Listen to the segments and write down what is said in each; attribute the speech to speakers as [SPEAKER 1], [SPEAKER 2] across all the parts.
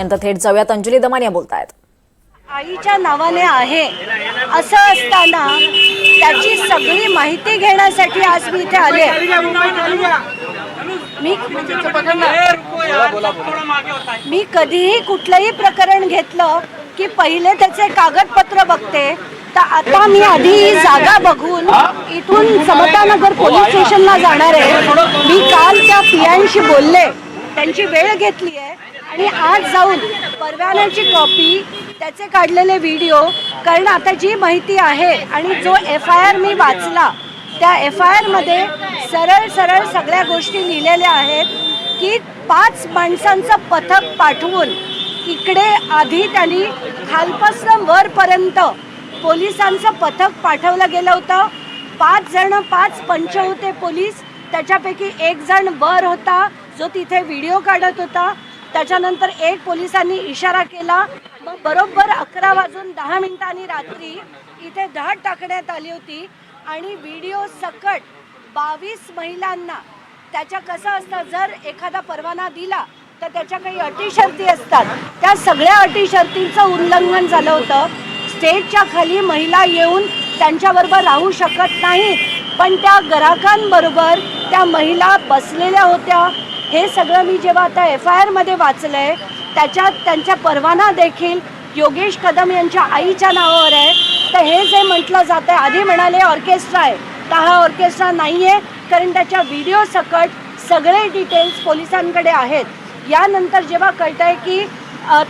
[SPEAKER 1] यानंतर थेट जाऊयात. अंजली दमानिया बोलतायत.
[SPEAKER 2] आईच्या नावाने आहे. असं असताना त्याची सगळी माहिती घेण्यासाठी आज मी इथे आले. मी मी कधीही कुठलंही प्रकरण घेतलं की पहिले त्याचे कागदपत्र बघते. तर आता मी आधी जागा बघून इथून समतानगर पोलीस स्टेशनला जाणार आहे. मी काल त्या पियांशी बोलले. त्यांची वेळ घेतली आहे. आणि आज जाऊन परवान्याची कॉपी त्याचे काढलेले व्हिडिओ कारण आता जी माहिती आहे आणि जो एफ आय आर मी वाचला त्या एफ आय आरमध्ये सरळ सरळ सगळ्या गोष्टी लिहिलेल्या आहेत की पाच माणसांचं पथक पाठवून इकडे आधी त्यांनी खालपासून वरपर्यंत पोलिसांचं पथक पाठवलं गेलं होतं. पाच जण पाच पंच होते पोलीस. त्याच्यापैकी एक जण वर होता जो तिथे व्हिडिओ काढत होता. त्याच्यानंतर एक पोलिसांनी इशारा केला. मग बरोबर अकरा वाजून दहा मिनिटांनी रात्री इथे धाड टाकण्यात आली होती. आणि व्हिडिओ सकट बावीस महिलांना त्याच्या कसं असतं जर एखादा परवाना दिला तर त्याच्या काही अटी शर्ती असतात. त्या सगळ्या अटी शर्तींचं उल्लंघन झालं होतं. स्टेजच्या खाली महिला येऊन त्यांच्याबरोबर राहू शकत नाहीत. पण त्या ग्राहकांबरोबर त्या महिला बसलेल्या होत्या. हे सगळं मी जेव्हा आता एफ आय आरमध्ये वाचलं आहे त्याच्यात त्यांचा परवाना देखील योगेश कदम यांच्या आईच्या नावावर आहे. तर हे जे म्हटलं जातं आहे आधी म्हणाले ऑर्केस्ट्रा आहे. तर हा ऑर्केस्ट्रा नाही आहे कारण त्याच्या व्हिडिओ सकट सगळे डिटेल्स पोलिसांकडे आहेत. यानंतर जेव्हा कळतं आहे की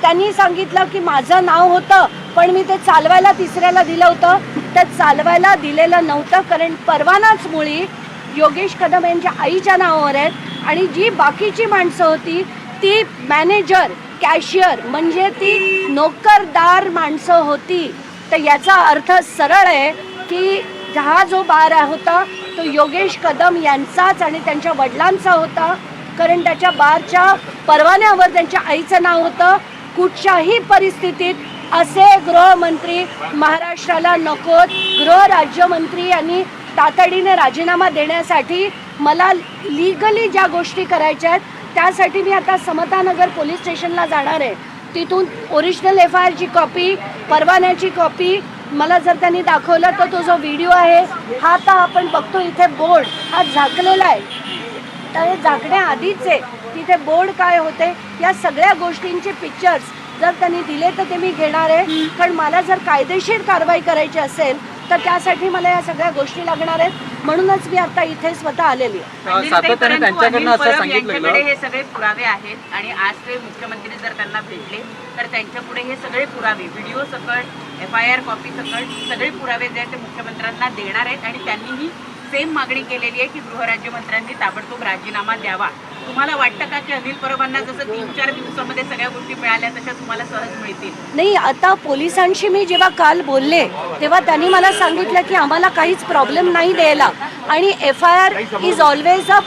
[SPEAKER 2] त्यांनी सांगितलं की माझं नाव होतं पण मी ते चालवायला तिसऱ्याला दिलं होतं. तर चालवायला दिलेलं नव्हतं कारण परवानाच मुळी योगेश कदम यांच्या आईच्या नावावर आहेत आणि जी बाकीची माणसं होती ती मॅनेजर कॅशियर म्हणजे ती नोकरदार माणसं होती. तर याचा अर्थ सरळ आहे की हा जो बार होता तो योगेश कदम यांचाच आणि त्यांच्या वडिलांचा होता. कारण त्याच्या बारच्या परवान्यावर त्यांच्या आईचं नाव होतं. कुठच्याही परिस्थितीत असे गृहमंत्री महाराष्ट्राला नकोत. गृह राज्यमंत्री यांनी तातडीने राजीनामा देण्यासाठी मला लिगली ज्या गोष्टी करायच्या आहेत त्यासाठी मी आता समतानगर पोलीस स्टेशनला जाणार आहे. तिथून ओरिजिनल एफ आय आरची कॉपी परवान्याची कॉपी मला जर त्यांनी दाखवलं तर तो जो व्हिडिओ आहे हा आता आपण बघतो इथे बोर्ड हा झाकलेला आहे. तर हे झाकण्याआधीच आहे. तिथे बोर्ड काय होते या सगळ्या गोष्टींचे पिक्चर्स जर त्यांनी दिले तर ते मी घेणार आहे. कारण मला जर कायदेशीर कारवाई करायची असेल तर त्यासाठी मला या सगळ्या गोष्टी लागणार आहेत. म्हणूनच मी आता इथे स्वतः आलेली आहे
[SPEAKER 3] सातत्याने त्यांच्याकडनं असं
[SPEAKER 4] यांच्याकडे
[SPEAKER 3] गेलं.
[SPEAKER 4] हे सगळे पुरावे आहेत आणि आज ते मुख्यमंत्री जर त्यांना भेटले तर त्यांच्या पुढे हे सगळे पुरावे व्हिडिओ सकट एफ आय आर कॉपी सकट सगळे पुरावे जे आहेत ते मुख्यमंत्र्यांना देणार आहेत आणि त्यांनी ही सेम मागणी केलेली आहे की गृहराज्यमंत्र्यांनी ताबडतोब राजीनामा द्यावा तुम्हाला वाटतं का की अनिल परबांना जसं तीन चार दिवसामध्ये सगळ्या गोष्टी मिळाल्या तशा तुम्हाला सहज मिळतील?
[SPEAKER 2] नाही आता पोलिसांशी मी जेव्हा काल बोलले तेव्हा त्यांनी मला सांगितलं की आम्हाला काहीच प्रॉब्लेम नाही द्यायला. आणि F I R is always a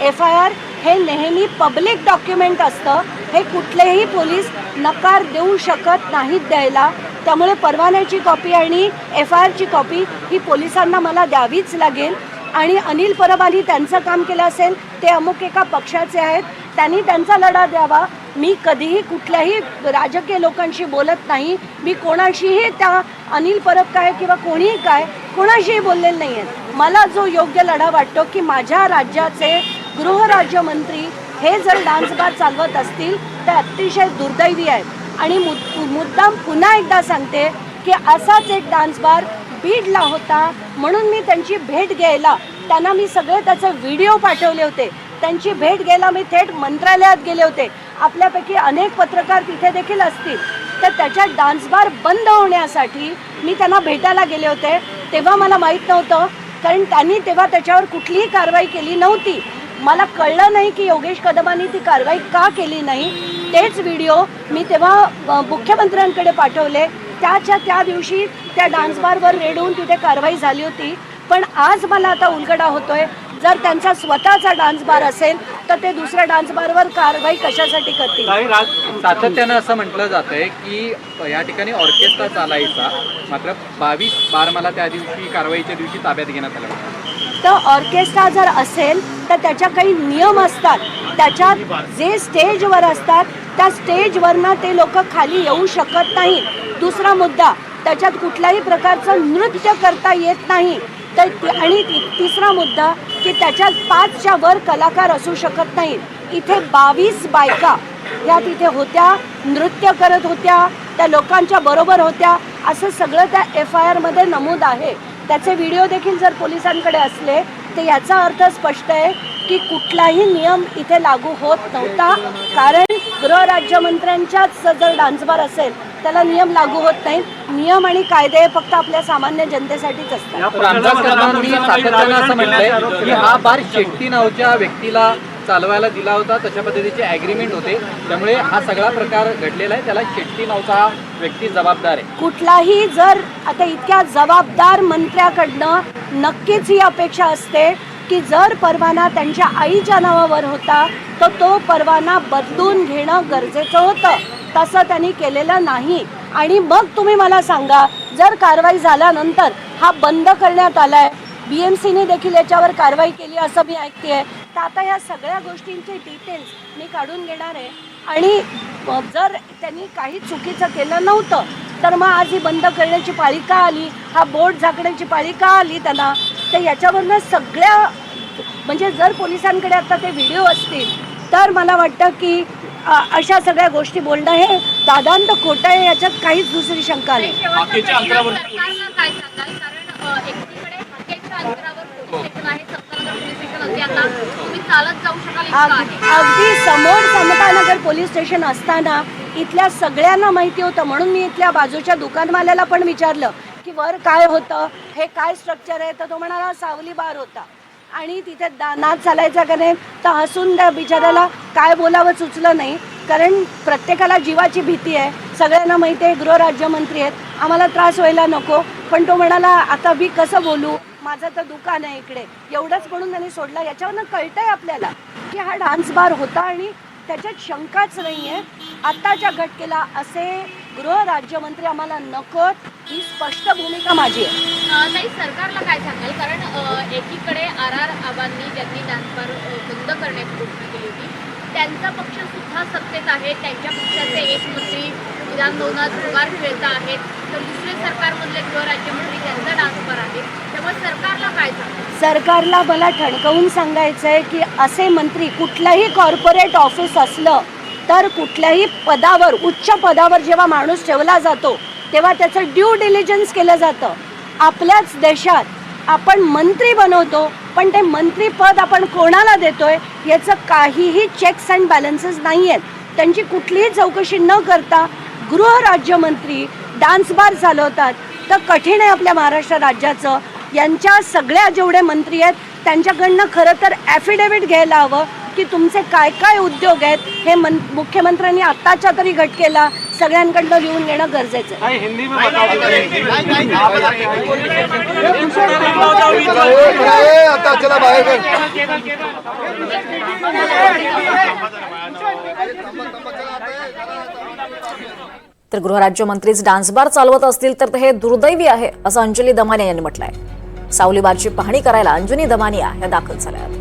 [SPEAKER 2] F I R हे नेहमी पब्लिक डॉक्युमेंट असतं. हे कुठलेही पोलीस नकार देऊ शकत नाहीत द्यायला. त्यामुळे परवान्याची कॉपी आणि एफ आय आरची कॉपी ही पोलिसांना मला द्यावीच लागेल. आणि अनिल परबांनी त्यांचं काम केलं असेल ते अमुक एका पक्षाचे आहेत त्यांनी त्यांचा लढा द्यावा. मी कधीही कुठल्याही राजकीय लोकांशी बोलत नाही. मी कोणाशीही त्या अनिल परब काय किंवा कोणीही काय कोणाशीही बोललेलं नाही आहेत मला जो योग्य लढा वाटतो की माझ्या राज्याचे गृहराज्यमंत्री हे जर डान्स बार चालवत असतील तर अतिशय दुर्दैवी आहेत. आणि मुद मुद्दाम पुन्हा एकदा सांगते की असाच एक डान्स बार बीडला होता म्हणून मी त्यांची भेट घ्यायला त्यांना मी सगळे त्याचे व्हिडिओ पाठवले होते. त्यांची भेट घ्यायला मी थेट मंत्रालयात गेले होते. आपल्यापैकी अनेक पत्रकार तिथे देखील असतील. तर त्याच्या डान्स बार बंद होण्यासाठी मी त्यांना भेटायला गेले होते. तेव्हा मला माहीत नव्हतं कारण त्यांनी तेव्हा त्याच्यावर कुठलीही कारवाई केली नव्हती. मला कळलं नाही की योगेश कदमांनी ती कारवाई का केली नाही. तेच व्हिडिओ मी तेव्हा मुख्यमंत्र्यांकडे पाठवले. त्याच्या त्या दिवशी त्या डान्स बारवर होऊन तिथे कारवाई झाली होती. पण आज मला आता उलगडा होतोय. जर त्यांचा स्वतःचा डान्स बार असेल तर ते दुसऱ्या डान्स बारवर कारवाई कशासाठी करतील?
[SPEAKER 5] सातत्यानं असं म्हटलं जात आहे की या ठिकाणी ऑर्केस्ट्रा चालायचा. मात्र बावीस बार मला त्या दिवशी कारवाईच्या दिवशी ताब्यात घेण्यात आलं.
[SPEAKER 2] तर ऑर्केस्ट्रा जर असेल तर त्याच्या काही नियम असतात. त्याच्यात जे स्टेजवर असतात त्या स्टेजवरनं ते लोक खाली येऊ शकत नाहीत दुसरा मुद्दा त्याच्यात कुठल्याही प्रकारचं नृत्य करता येत नाही. तर आणि तिसरा मुद्दा की त्याच्यात पाचच्या वर कलाकार असू शकत नाहीत. इथे बावीस बायका या तिथे होत्या नृत्य करत होत्या त्या लोकांच्या बरोबर होत्या. असं सगळं त्या एफ आय आरमध्ये नमूद आहे. त्याचे व्हिडिओ देखील जर पोलिसांकडे असले तर याचा अर्थ स्पष्ट आहे की कुठलाही नियम इथे लागू होत नव्हता. कारण गृहराज्यमंत्र्यांच्याच जर डान्सबार असेल त्याला नियम लागू होत नाहीत. नियम आणि कायदे फक्त आपल्या सामान्य जनतेसाठीच असतात.
[SPEAKER 5] सातत्यानं असं म्हटलंय की हा बार शेट्टी नावच्या व्यक्तीला चालवायला दिला होता. तशा पद्धतीचे ॲग्रीमेंट होते. त्यामुळे हा सगळा प्रकार घडलेला आहे. त्याला शेट्टी नावचा हा व्यक्ती जबाबदार आहे.
[SPEAKER 2] कुठलाही जर आता इतक्या जबाबदार मंत्र्याकडनं नक्कीच ही अपेक्षा असते की जर परवाना त्यांच्या आईच्या नावावर होता तर तो परवाना बदलून घेणं गरजेचं होतं. तसं त्यांनी केलेलं नाही. आणि मग तुम्ही मला सांगा जर कारवाई झाल्यानंतर हा बंद करण्यात आलाय बी एम सीने देखील याच्यावर कारवाई केली असं मी ऐकते तर आता या सगळ्या गोष्टींचे डिटेल्स मी काढून घेणार आहे. आणि जर त्यांनी काही चुकीचं केलं नव्हतं तर मग आज ही बंद करण्याची पाळी का आली? हा बोर्ड झाकण्याची पाळी का आली त्यांना? तर याच्यावरनं सगळ्या म्हणजे जर पोलिसांकडे आता ते व्हिडिओ असतील तर मला वाटतं की अशा सगळ्या गोष्टी बोलणं हे दादांत खोटं आहे याच्यात काहीच दुसरी शंका नाही.
[SPEAKER 3] हाकेच्या अंतरावर
[SPEAKER 6] सरकारला काय सांगाल? कारण अ, एकीकडे हाकेच्या अंतरावर पोलीस स्टेशन आहे समतानगर पोलीस स्टेशन असे आता तुम्ही चालत जाऊ शकाल इतकं
[SPEAKER 2] अग-
[SPEAKER 6] आहे.
[SPEAKER 2] अगदी समोर समतानगर पोलीस स्टेशन असताना इथल्या सगळ्यांना माहिती होतं म्हणून मी इथल्या बाजूच्या दुकानवाल्याला पण विचारलं की वर काय होतं? हे काय स्ट्रक्चर आहे? तर तो म्हणाला सावली बार होता. आणि तिथे दाना चालायचा का नाही? तर हसून त्या बिचाऱ्याला काय बोलावं सुचलं नाही. कारण प्रत्येकाला जीवाची भीती आहे. सगळ्यांना माहिती आहे गृहराज्यमंत्री आहेत. आम्हाला त्रास व्हायला नको. पण तो म्हणाला आता मी कसं बोलू? माझं तर दुकान आहे इकडे. एवढंच म्हणून त्यांनी सोडला. याच्यावरनं कळतंय आपल्याला की हा डान्स बार होता आणि त्याच्यात शंकाच नाही आहे आत्ताच्या घटकेला असे गृहराज्यमंत्री आम्हाला नकोत. ही स्पष्ट भूमिका माझी आहे
[SPEAKER 6] अ, ताई सरकारला काय सांगाल? कारण एकीकडे आर आर आबांनी ज्यांनी दानपार बंद करण्याची घोषणा केली होती त्यांचा पक्ष सुद्धा सत्तेत आहे त्यांच्या पक्षाचे एक मंत्री विधान भवनात जुगार खेळत आहेत तर दुसरे सरकारमधले गृहराज्यमंत्री त्यांचा डान्स आहे. त्यामुळे सरकारला काय
[SPEAKER 2] सरकारला मला ठणकवून सांगायचं आहे की असे मंत्री कुठलंही कॉर्पोरेट ऑफिस असलं तर कुठल्याही पदावर उच्च पदावर जेव्हा माणूस ठेवला जातो तेव्हा त्याचं ड्यू डिलिजन्स केलं जातं. आपल्याच देशात आपण मंत्री बनवतो पण ते मंत्रीपद आपण कोणाला देतोय याचं काहीही चेक्स अँड बॅलन्सेस नाही आहेत त्यांची कुठलीही चौकशी न करता गृहराज्यमंत्री डान्स बार चालवतात. तर कठीण आहे आपल्या महाराष्ट्र राज्याचं. यांच्या सगळ्या जेवढे मंत्री आहेत त्यांच्याकडनं खरं तर ॲफिडेव्हिट घ्यायला हवं की तुमचे काय काय उद्योग आहेत हे मन मुख्यमंत्र्यांनी आत्ताच्या तरी घटकेला सगळ्यांकडनं लिहून घेणं गरजेचं आहे.
[SPEAKER 3] भाई हिंदी में बताओ
[SPEAKER 7] ए, आता चला बाहेर
[SPEAKER 1] तर गृहराज्यमंत्रीच डान्स बार चालवत असतील तर हे दुर्दैवी आहे असं अंजली दमानिया यांनी म्हटलंय. सावली बारची पाहणी करायला अंजनी दमानिया या दाखल झाल्या आहेत.